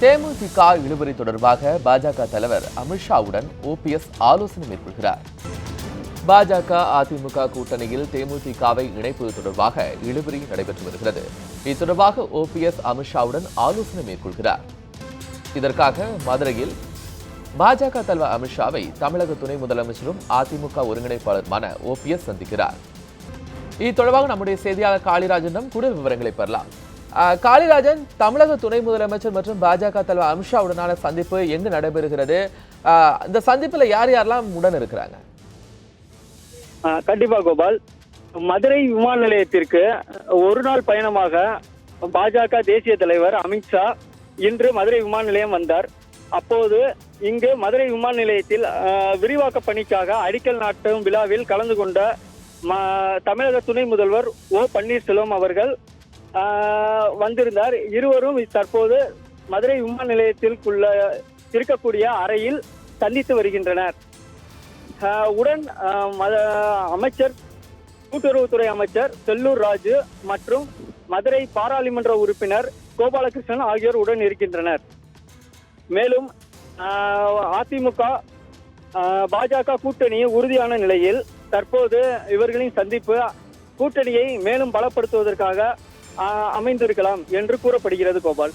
தேமுதிக இழுபறி தொடர்பாக பாஜக தலைவர் அமித்ஷாவுடன் ஓபிஎஸ் ஆலோசனை மேற்கொள்கிறார். பாஜக அதிமுக கூட்டணியில் தேமுதிகவை இணைப்பது தொடர்பாக இழுபறி நடைபெற்று வருகிறது. இது தொடர்பாக ஓபிஎஸ் அமித்ஷாவுடன் ஆலோசனை மேற்கொள்கிறார். இதற்காக மதுரையில் பாஜக தலைவர் அமித்ஷாவை தமிழக துணை முதலமைச்சரும் அதிமுக ஒருங்கிணைப்பாளருமான ஓபிஎஸ் சந்திக்கிறார். இது தொடர்பாக நம்முடைய செய்தியாளர் காளிராஜனிடம் கூடுதல் விவரங்களை பெறலாம். காளிராஜன் தமிழக துணை முதலமைச்சர் மற்றும் பாஜக தலைவர் அமித்ஷாவுடனான சந்திப்பு எங்கு நடைபெறுகிறது? இந்த சந்திப்பில் யார் யாரெல்லாம் உடன் இருக்கிறாங்க? கண்டிப்பா கோபால். மதுரை விமான நிலையத்திற்கு ஒரு நாள் பயணமாக பாஜக தேசிய தலைவர் அமித்ஷா இன்று மதுரை விமான நிலையம் வந்தார். அப்போது இங்கு மதுரை விமான நிலையத்தில் விரிவாக்க பணிக்காக அடிக்கல் நாட்டும் விழாவில் கலந்து கொண்ட ம- தமிழக துணை முதல்வர் ஓ பன்னீர்செல்வம் அவர்கள் வந்திருந்தார். இருவரும் தற்போது மதுரை விமான நிலையத்திற்குள்ள இருக்கக்கூடிய அறையில் சந்தித்து வருகின்றனர். உடன் மத- அமைச்சர் கூட்டுறவுத்துறை அமைச்சர் செல்லூர் ராஜு மற்றும் மதுரை பாராளுமன்ற உறுப்பினர் கோபாலகிருஷ்ணன் ஆகியோர் உடன் இருக்கின்றனர். மேலும் அதிமுக பாஜக கூட்டணி உறுதியான நிலையில் தற்போது இவர்களின் சந்திப்பு கூட்டணியை மேலும் பலப்படுத்துவதற்காக அமைந்திருக்கலாம் என்று கூறப்படுகிறது கோபால்.